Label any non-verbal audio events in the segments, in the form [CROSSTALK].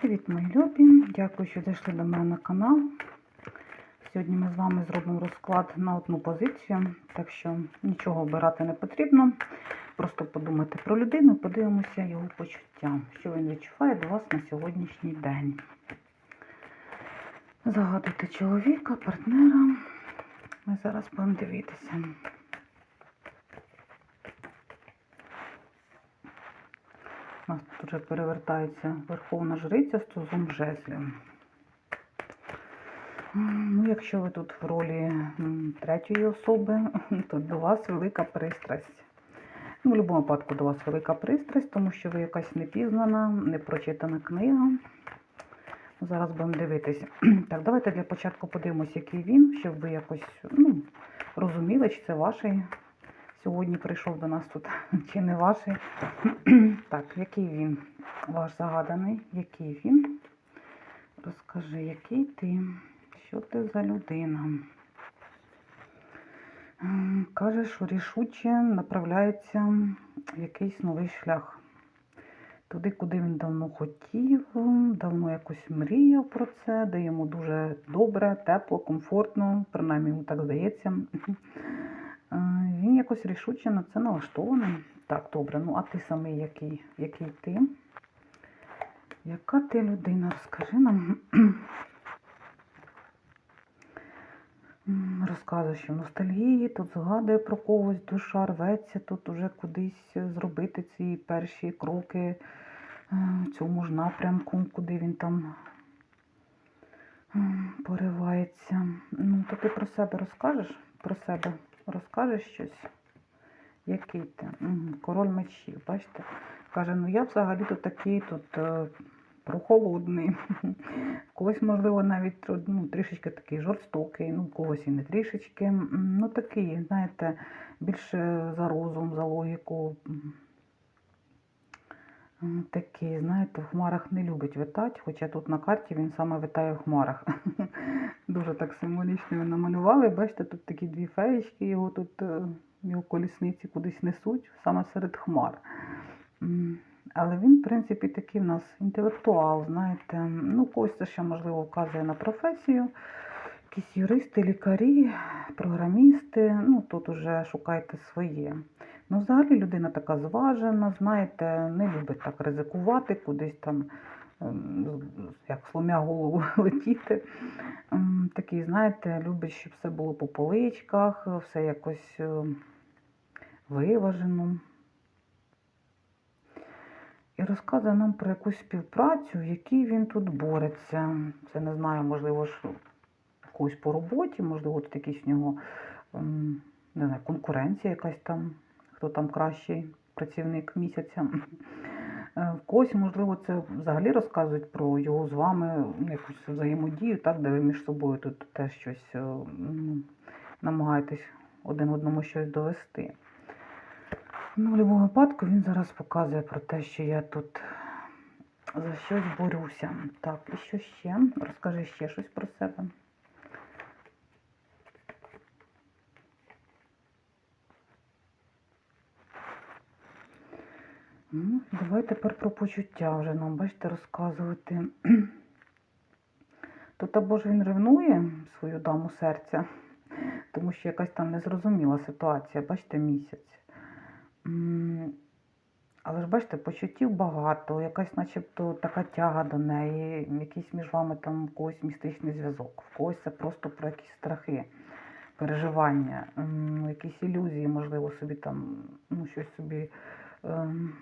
Привіт, мої любі! Дякую, що зайшли до мене на канал. Сьогодні ми з вами зробимо розклад на одну позицію, так що нічого обирати не потрібно. Просто подумайте про людину, подивимося його почуття, що він відчуває до вас на сьогоднішній день. Загадуйте чоловіка, партнера. Ми зараз будемо дивитися. У нас тут вже перевертається Верховна Жриця з тузом жезлів. Ну, якщо ви тут в ролі третьої особи, [LAUGHS] то до вас велика пристрасть. Ну, в будь-якому випадку до вас велика пристрасть, тому що ви якась непізнана, непрочитана книга. Зараз будемо дивитися. [CLEARS THROAT] Так, давайте для початку подивимося, який він, щоб ви якось ну, розуміли, чи це ваш сьогодні прийшов до нас тут, [LAUGHS] чи не ваш. [CLEARS THROAT] Так, який він? Ваш загаданий, який він? Розкажи, який ти? Що ти за людина? М, Каже, що рішуче направляється в якийсь новий шлях. Туди, куди він давно хотів, давно якось мріяв про це, де йому дуже добре, тепло, комфортно, принаймні йому так здається. Якось рішуче на це налаштований. Так, добре, ну а ти самий який, який ти? Яка ти людина? Розкажи нам. Розказує, що в ностальгії тут згадує про когось, душа рветься тут уже кудись зробити ці перші кроки е, в цьому ж напрямку, куди він там поривається. Ну, то ти про себе розкажеш? Про себе розкажеш щось? Який ти? Король мечів, бачите? Каже, ну я взагалі тут такий тут е, прохолодний. [LAUGHS] Когось, можливо, навіть ну, трішечки такий жорстокий, ну, когось і не трішечки. Ну, такий, знаєте, більше за розум, за логіку. Такий, знаєте, в хмарах не любить витати, хоча тут на карті він саме витає в хмарах. [LAUGHS] Дуже так символічно його намалювали. Бачите, тут такі дві феєчки, його тут е, його колісниці кудись несуть, саме серед хмар. Але він, в принципі, такий в нас інтелектуал, знаєте. Ну, когось це ще, можливо, вказує на професію. Якісь юристи, лікарі, програмісти. Ну, тут уже шукайте своє. Ну, взагалі людина така зважена, знаєте, не любить так ризикувати, кудись там, ем, як сломя голову [LAUGHS] летіти. Ем, Такий, знаєте, любить, щоб все було по поличках, все якось ем, виважено. І розказує нам про якусь співпрацю, в якій він тут бореться. Це не знаю, можливо, ж когось по роботі, можливо, тут якийсь в нього ем, не знаю, конкуренція якась там, хто там кращий працівник місяця. Е, В когось, можливо, це взагалі розказують про його з вами якусь взаємодію, так, де ви між собою тут теж щось е, намагаєтесь один одному щось довести. Ну, в будь-якому випадку він зараз показує про те, що я тут за щось борюся. Так, і що ще? Розкажи ще щось про себе. Ну, давай тепер про почуття вже нам, бачите, розказувати. [CLEARS THROAT] Тут або ж він ревнує свою даму серця, тому що якась там незрозуміла ситуація, бачите, місяць. Але ж бачите, почуттів багато, якась начебто така тяга до неї, якийсь між вами там когось містичний зв'язок, в когось це просто про якісь страхи, переживання, якісь ілюзії, можливо, собі там, ну, щось собі, ем,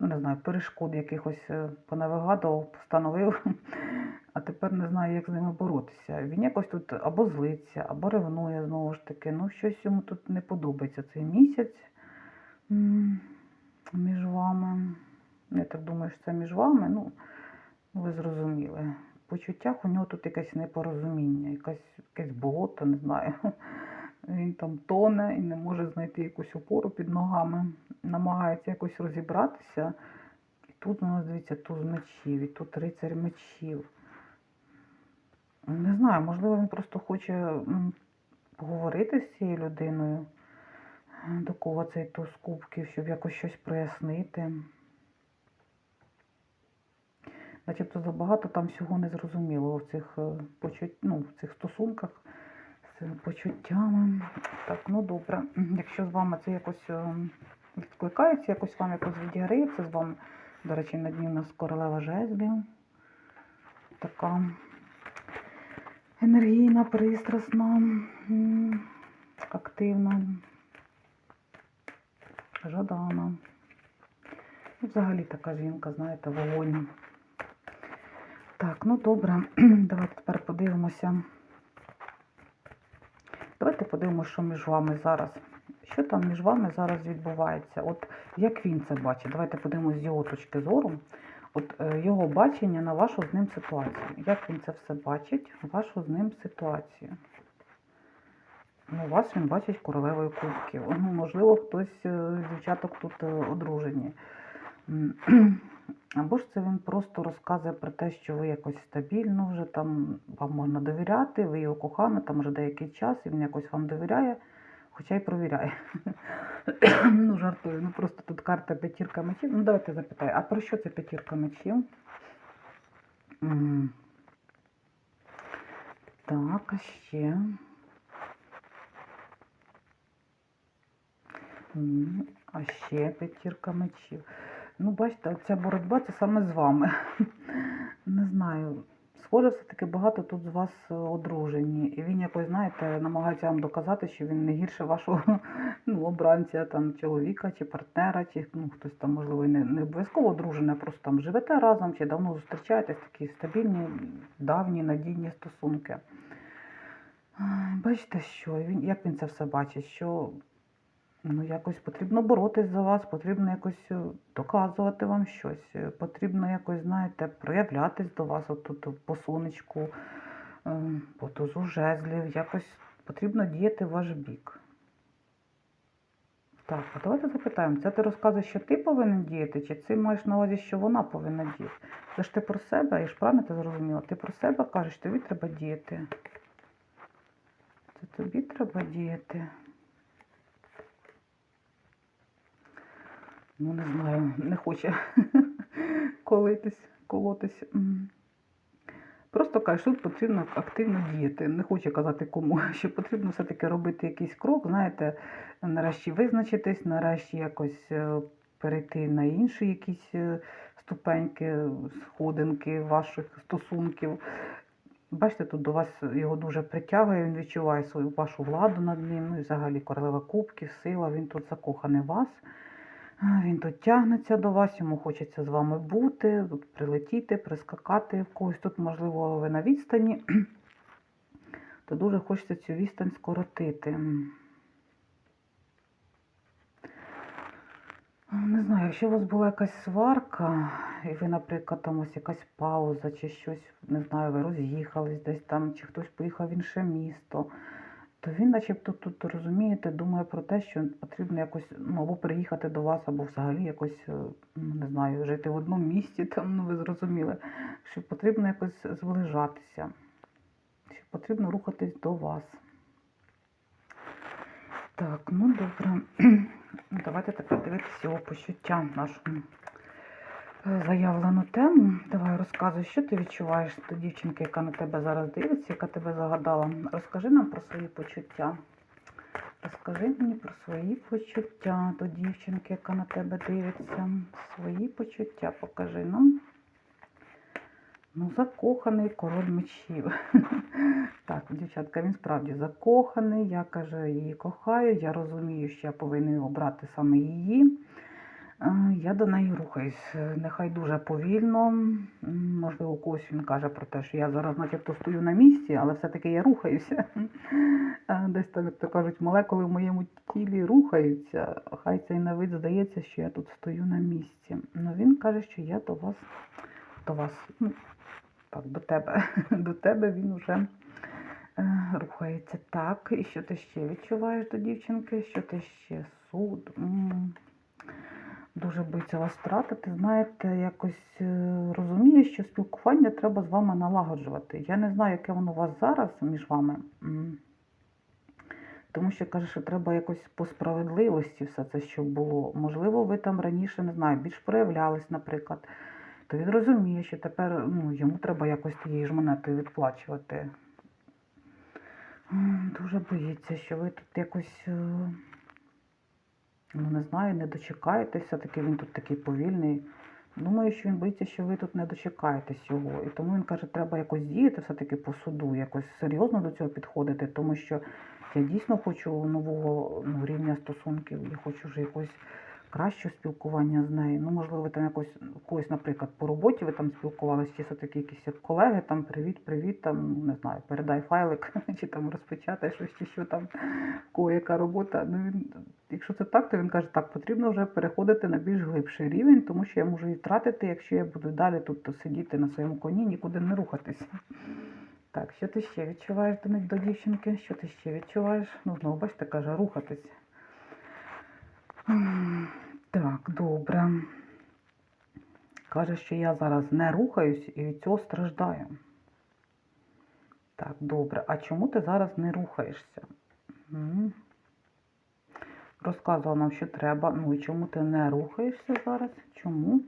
ну не знаю, перешкод якихось е, понавигадував, постановив, [LAUGHS] а тепер не знаю, як з ними боротися. Він якось тут або злиться, або ревнує знову ж таки. Ну, щось йому тут не подобається цей місяць між вами. Я так думаю, що це між вами. Ну, ви зрозуміли. В почуттях у нього тут якесь непорозуміння, якась, якесь болото, не знаю. Він там тоне і не може знайти якусь опору під ногами, намагається якось розібратися. І тут у нас, дивіться, туз мечів, і тут рицарь мечів. Не знаю, можливо, він просто хоче поговорити з цією людиною, до кого цей туз кубків, щоб якось щось прояснити. начебто забагато там всього незрозумілого в цих е, ну, в цих стосунках цими почуттями. Так, ну добре. Якщо з вами це якось е, відкликається, якось вам якось відіграється з вами, до речі, на дні у нас королева жезлів. Така енергійна, пристрасна, активна, жадана. Взагалі така жінка, знаєте, вогонь. Так, ну добре, [CLEARS THROAT] давайте тепер подивимося. Давайте подивимося, що між вами зараз. Що там між вами зараз відбувається? От як він це бачить? Давайте подивимося з його точки зору. От е, його бачення на вашу з ним ситуацію. Як він це все бачить, вашу з ним ситуацію? Ну, вас він бачить королевою кубків. Ну, можливо, хтось е, з дівчаток тут е, одружені. Або ж це він просто розказує про те, що ви якось стабільно вже там вам можна довіряти, ви його кохана, там вже деякий час, і він якось вам довіряє, хоча й провіряє. [COUGHS] ну, жартую, ну просто тут карта п'ятірка мечів. Ну, давайте запитаю, а про що це п'ятірка мечів? Так, а ще. А ще п'ятірка мечів. Ну, бачите, ця боротьба це саме з вами. [LAUGHS] Не знаю. Схоже, все-таки багато тут з вас е, одружені. І він якось, знаєте, намагається вам доказати, що він не гірше вашого [LAUGHS] ну, обранця, там, чоловіка чи партнера, чи ну, хтось там, можливо, не, не обов'язково одружений, а просто там живете разом, чи давно зустрічаєтесь, такі стабільні, давні, надійні стосунки. Бачите, що він, як він це все бачить, що Ну, якось потрібно боротись за вас, потрібно якось е, доказувати вам щось, е, потрібно якось, знаєте, проявлятись до вас отут по сонечку, по тузу жезлів, якось потрібно діяти в ваш бік. Так, а давайте запитаємо, це ти розказуєш, що ти повинен діяти, чи ти маєш на увазі, що вона повинна діяти? Це ж ти про себе, я ж правильно ти зрозуміла? Ти про себе кажеш, тобі треба діяти. Це тобі треба діяти. Ну, не знаю, не хоче [LAUGHS] колитись, колотись. Просто каже, що потрібно активно діяти. Не хоче казати кому, [LAUGHS] що потрібно все-таки робити якийсь крок, знаєте, нарешті визначитись, нарешті якось е, перейти на інші якісь е, ступеньки, сходинки ваших стосунків. Бачите, тут до вас його дуже притягує, він відчуває свою вашу владу над ним, ну і взагалі королева кубків, сила, він тут закоханий вас. Він тут тягнеться до вас, йому хочеться з вами бути, прилетіти, прискакати в когось. Тут, можливо, ви на відстані, [CLEARS THROAT] то дуже хочеться цю відстань скоротити. Не знаю, якщо у вас була якась сварка, і ви, наприклад, там ось якась пауза чи щось, не знаю, ви роз'їхались десь там, чи хтось поїхав в інше місто, то він, начебто, тут розумієте, думає про те, що потрібно якось ну, або приїхати до вас, або взагалі якось, е, ну, не знаю, жити в одному місті, там, ну ви зрозуміли, що потрібно якось зближатися, що потрібно рухатись до вас. Так, ну добре. [CLEARS THROAT] Давайте тепер дивитися його почуття нашу е, заявлену тему. Давай розказуй, що ти відчуваєш до дівчинки, яка на тебе зараз дивиться, яка тебе загадала. Розкажи нам про свої почуття. Розкажи мені про свої почуття до дівчинки, яка на тебе дивиться. Свої почуття покажи нам. Ну, закоханий король мечів. [LAUGHS] так, дівчатка, він справді закоханий. Я каже, її кохаю. Я розумію, що я повинен обрати саме її. Е, Я до неї рухаюсь. Е, Нехай дуже повільно. Можливо, когось він каже про те, що я зараз начебто стою на місці, але все-таки я рухаюся. Е, Десь так, як то кажуть, молекули в моєму тілі рухаються. Хай це і на вид здається, що я тут стою на місці. Ну він каже, що я до вас, до вас, ну, так, до тебе. [LAUGHS] До тебе він вже е, рухається. Так, і що ти ще відчуваєш до дівчинки? Що ти ще суд? Дуже боїться вас втратити. Знаєте, якось е, розуміє, що спілкування треба з вами налагоджувати. Я не знаю, яке воно у вас зараз між вами. Тому що каже, що треба якось по справедливості все це, що було. Можливо, ви там раніше, не знаю, більш проявлялись, наприклад. то він розуміє, що тепер ну, йому треба якось тією ж монетою відплачувати. Дуже боїться, що ви тут якось, е, ну не знаю, не дочекаєтеся, все-таки він тут такий повільний. Думаю, що він боїться, що ви тут не дочекаєтесь його. І тому він каже, треба якось діяти все-таки по суду, якось серйозно до цього підходити, тому що я дійсно хочу нового ну, рівня стосунків, я хочу вже якось кращого спілкування з нею. Ну, можливо, там якось когось, наприклад, по роботі ви там спілкувалися, чи все-таки якісь як колеги, там привіт, привіт, там не знаю, передай файлик, [LAUGHS] чи там розпечатай щось, чи що там, кого яка робота. Ну він, якщо це так, то він каже, так, потрібно вже переходити на більш глибший рівень, тому що я можу її втратити, якщо я буду далі тут сидіти на своєму коні, нікуди не рухатися. Так, що ти ще відчуваєш до, до дівчинки? Що ти ще відчуваєш? Ну, знову бачите, каже, рухатись. Так, добре. Каже, що я зараз не рухаюсь і від цього страждаю. Так, добре. А чому ти зараз не рухаєшся? Розказувала нам, що треба. Ну і чому ти не рухаєшся зараз? Чому?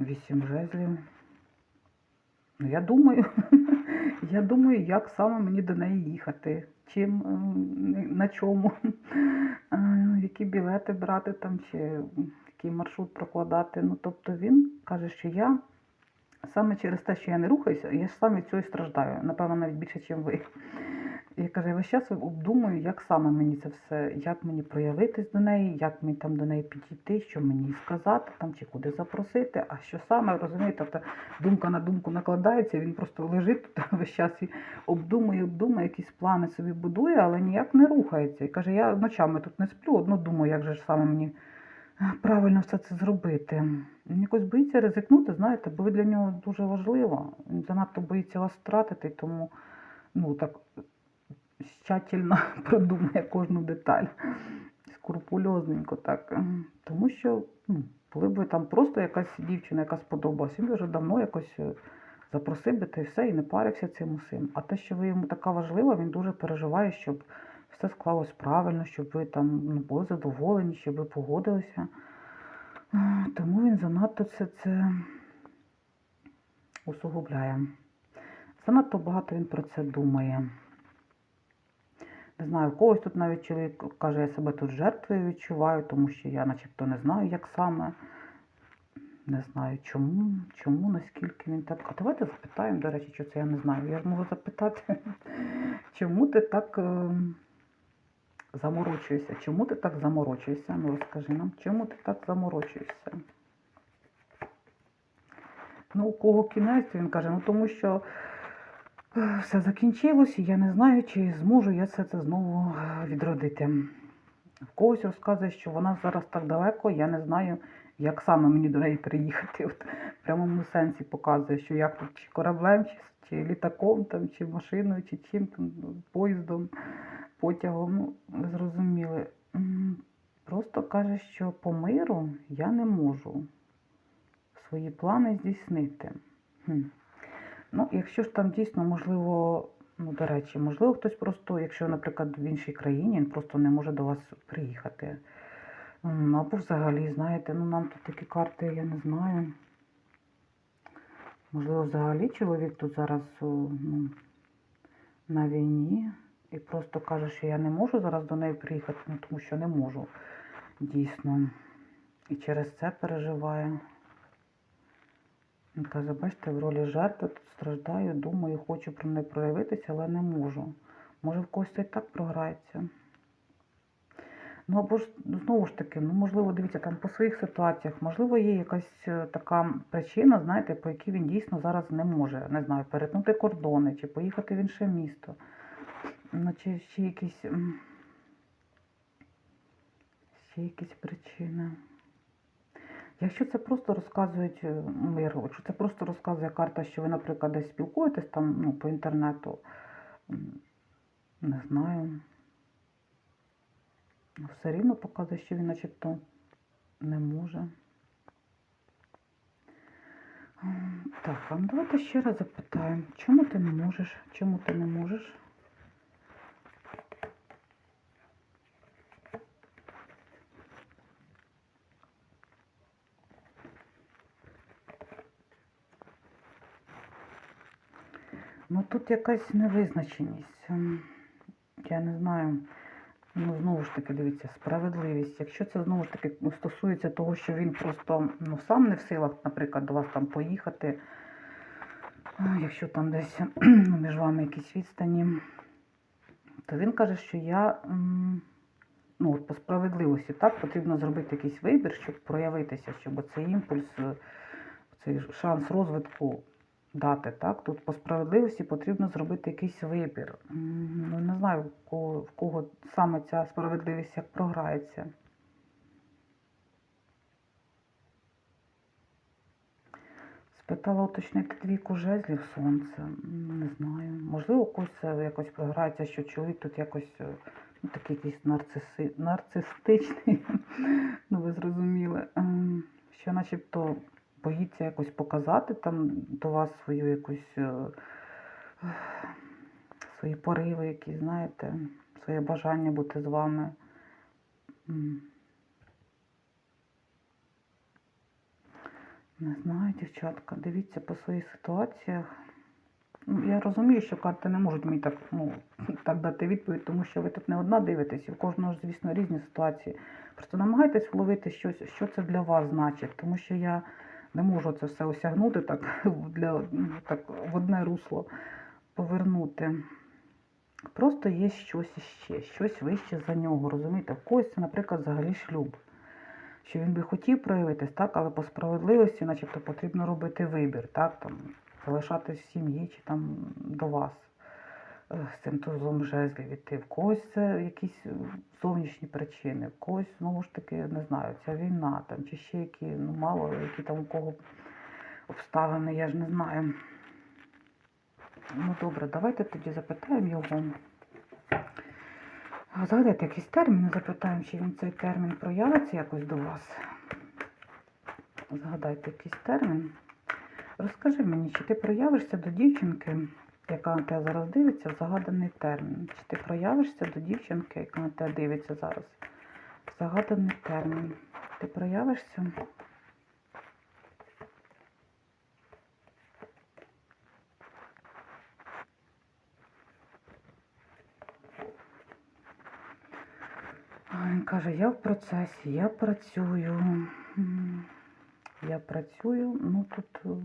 Вісім жезлів. Ну, я думаю, [LAUGHS] я думаю, як саме мені до неї їхати, чим, ем, на чому, [LAUGHS] Е, які білети брати там, чи який маршрут прокладати. Ну, тобто він каже, що я саме через те, що я не рухаюся, я ж саме від цього і страждаю, напевно, навіть більше, ніж ви. І каже, я весь час обдумую, як саме мені це все, як мені проявитись до неї, як мені там до неї підійти, що мені сказати, там, чи куди запросити, а що саме, розумієте, тобто думка на думку накладається, він просто лежить тут [LAUGHS] весь час і обдумує, обдумує, якісь плани собі будує, але ніяк не рухається. І каже, я ночами тут не сплю, одно думаю, як же ж саме мені е, правильно все це зробити. Він якось боїться ризикнути, знаєте, бо ви для нього дуже важливо. Він занадто боїться вас втратити, тому ну так тщательно [LAUGHS] продумує кожну деталь. Скрупульозненько так. Тому що, ну, коли б там просто якась дівчина, яка сподобалась, він вже давно якось е, запросив би та й все, і не парився цим усім. А те, що ви йому така важлива, він дуже переживає, щоб все склалось правильно, щоб ви там ну, були задоволені, щоб ви погодилися. Тому він занадто це, це усугубляє. Занадто багато він про це думає. Не знаю, когось тут навіть чоловік каже, я себе тут жертвою відчуваю, тому що я начебто не знаю, як саме. Не знаю чому, чому, наскільки він так. А давайте запитаємо, до речі, що це я не знаю. Я ж можу запитати, [LAUGHS] чому ти так е, заморочуєшся? Чому ти так заморочуєшся? Ну розкажи нам, чому ти так заморочуєшся? Ну, у кого кінець, він каже, ну тому що все закінчилось, і я не знаю, чи зможу я все це знову е, відродити. В когось розказує, що вона зараз так далеко, я не знаю, як саме мені до неї приїхати. От в прямому сенсі показує, що як тут чи кораблем, чи, чи літаком, там, чи машиною, чи чим там, ну, поїздом, потягом. Ну, ви зрозуміли. Просто каже, що по миру я не можу свої плани здійснити. Хм. Ну, якщо ж там дійсно, можливо, ну, до речі, можливо, хтось просто, якщо, наприклад, в іншій країні, він просто не може до вас приїхати. М, Або взагалі, знаєте, ну нам тут такі карти, я не знаю. Можливо, взагалі чоловік тут зараз ну, на війні і просто каже, що я не можу зараз до неї приїхати, ну тому що не можу. Дійсно. І через це переживаю. Він каже, бачите, в ролі жертви тут страждаю, думаю, хочу про неї проявитися, але не можу. Може, в когось це і так програється. Ну, або ж, знову ж таки, ну, можливо, дивіться, там по своїх ситуаціях, можливо, є якась е, така причина, знаєте, по якій він дійсно зараз не може, не знаю, перетнути кордони, чи поїхати в інше місто. Ну, чи ще якісь, ще якісь причини. Якщо це просто розказують е, мир, якщо це просто розказує карта, що ви, наприклад, десь спілкуєтесь там ну, по інтернету, не знаю. Ну, Все рівно показує, що він начебто не може. Так, а ну давайте ще раз запитаємо, чому ти не можеш? Чому ти не можеш? Ну тут якась невизначеність. Ем, Я не знаю. Ну, знову ж таки, дивіться, справедливість. Якщо це знову ж таки ну, стосується того, що він просто ну, сам не в силах, наприклад, до вас там поїхати, якщо там десь ну, між вами якісь відстані, то він каже, що я ну, от по справедливості так потрібно зробити якийсь вибір, щоб проявитися, щоб цей імпульс, е, цей шанс розвитку дати. Так? Тут по справедливості потрібно зробити якийсь вибір. Ну, не знаю, в кого, в кого саме ця справедливість як програється. Спитала уточнити двійку жезлів сонце. Не знаю. Можливо, когось якось програється, що чоловік тут якось е, ну, такий якийсь нарциси... нарцистичний. [LAUGHS] ну, ви зрозуміли. Ем, Що начебто боїться якось показати там до вас свою якусь е, свої пориви, які, знаєте, своє бажання бути з вами. Не знаю, дівчатка, дивіться по своїх ситуаціях. Ну, я розумію, що карти не можуть мені так, ну, [LAUGHS] так дати відповідь, тому що ви тут не одна дивитесь, і в кожного звісно, різні ситуації. Просто намагайтесь вловити щось, що це для вас значить, тому що я не можу це все осягнути так, для, так в одне русло повернути. Просто є щось іще, щось вище за нього, розумієте? В когось це, наприклад, взагалі шлюб. Що він би хотів проявитись, так, але по справедливості, начебто, потрібно робити вибір, так, там, залишатись в сім'ї чи там до вас з цим тузом жезлів іти. В когось це якісь е, зовнішні причини, в когось, знову ж таки, не знаю, ця війна там, чи ще які, ну мало, які там у кого обставини, я ж не знаю. Ну добре, давайте тоді запитаємо його. Згадайте якийсь термін, запитаємо, чи він цей термін проявиться якось до вас. Згадайте якийсь термін. Розкажи мені, чи ти проявишся до дівчинки, яка на тебе зараз дивиться, в загаданий термін? Чи ти проявишся до дівчинки, яка на тебе дивиться зараз? В загаданий термін. Ти проявишся? Він каже, я в процесі, я працюю. Я працюю, ну тут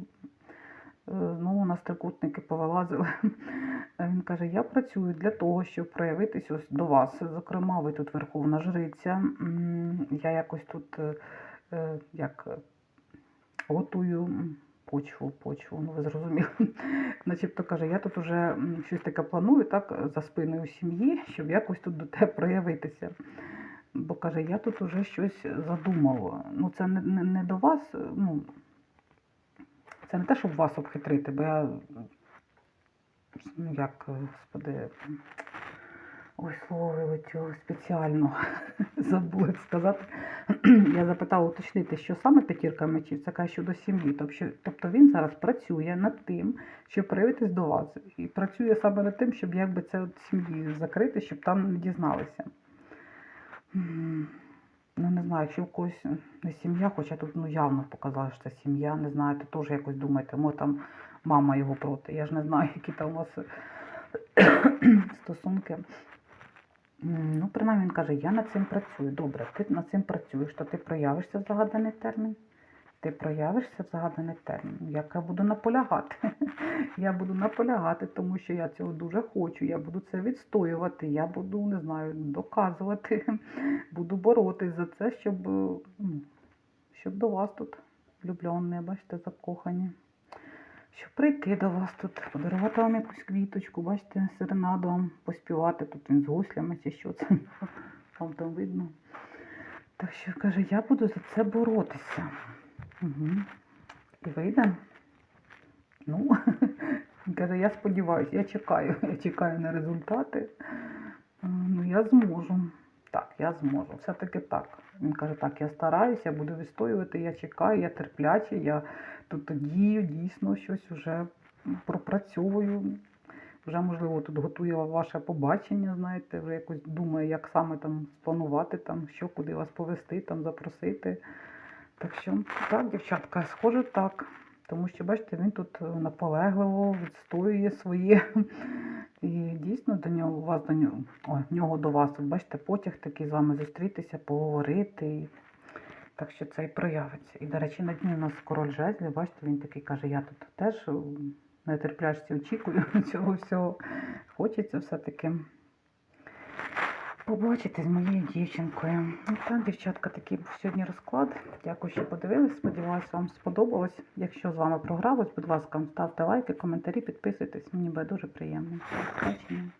ну, у нас трикутники повилазили. [LAUGHS] Він каже, я працюю для того, щоб проявитись ось до вас. Зокрема, ви тут верховна жриця. Я якось тут е, е, як е, готую почву, почву, ну ви зрозуміли. [LAUGHS] Начебто каже, я тут уже щось таке планую, так, за спиною сім'ї, щоб якось тут до тебе проявитися. Бо каже, я тут уже щось задумала. Ну, це не, не, не до вас, ну, це не те, щоб вас обхитрити, бо я, ну як, господи, ой, слово вилетіло спеціально, [LAUGHS] забула сказати. [CLEARS THROAT] Я запитала уточнити, що саме п'ятірка мечів, це каже щодо сім'ї. Тобто, тобто він зараз працює над тим, щоб проявитись до вас. І працює саме над тим, щоб якби це от сім'ї закрити, щоб там не дізналися. Знаю, якщо в когось не сім'я, хоча тут ну, явно показала, що це сім'я, не знаю, то теж якось думаєте, може там мама його проти. Я ж не знаю, які там у вас стосунки. Ну, принаймні він каже, я над цим працюю. Добре, ти над цим працюєш, то ти проявишся в загаданий термін. Ти проявишся в загаданий термін. Як я буду наполягати. [LAUGHS] Я буду наполягати, тому що я цього дуже хочу. Я буду це відстоювати. Я буду, не знаю, доказувати. [LAUGHS] Буду боротись за це, щоб, е, ну, щоб до вас тут влюблені, бачите, закохані. Щоб прийти до вас тут, подарувати вам якусь квіточку, бачите, серенаду вам поспівати. Тут він з гуслями чи що це. [LAUGHS] Вам там видно. Так що каже, я буду за це боротися. Угу. І вийде. Ну, [LAUGHS] каже, я сподіваюся, я чекаю, [LAUGHS] я чекаю на результати. Е, Ну, я зможу. Так, я зможу. Все-таки так. Він каже, так, я стараюся, я буду відстоювати, я чекаю, я терплячий, я тут дію, дійсно щось вже пропрацьовую. Вже, можливо, тут готує ваше побачення, знаєте, вже якось думаю, як саме там спланувати, там, що, куди вас повести, там, запросити. Так що, так, дівчатка, схоже, так. Тому що, бачите, він тут е, наполегливо відстоює своє. І дійсно до нього, у вас до нього, в нього до вас, бачите, потяг такий з вами зустрітися, поговорити. Так що це і проявиться. І, до речі, на дні у нас король жезлів, бачите, він такий каже, я тут теж е, на терплячці очікую [LAUGHS] цього всього. Хочеться все-таки побачити з моєю дівчинкою. Ну так, дівчатка, такий був сьогодні розклад. Дякую, що подивились. Сподіваюся, вам сподобалось. Якщо з вами програлось, будь ласка, ставте лайки, коментарі, підписуйтесь. Мені буде дуже приємно. Побачення.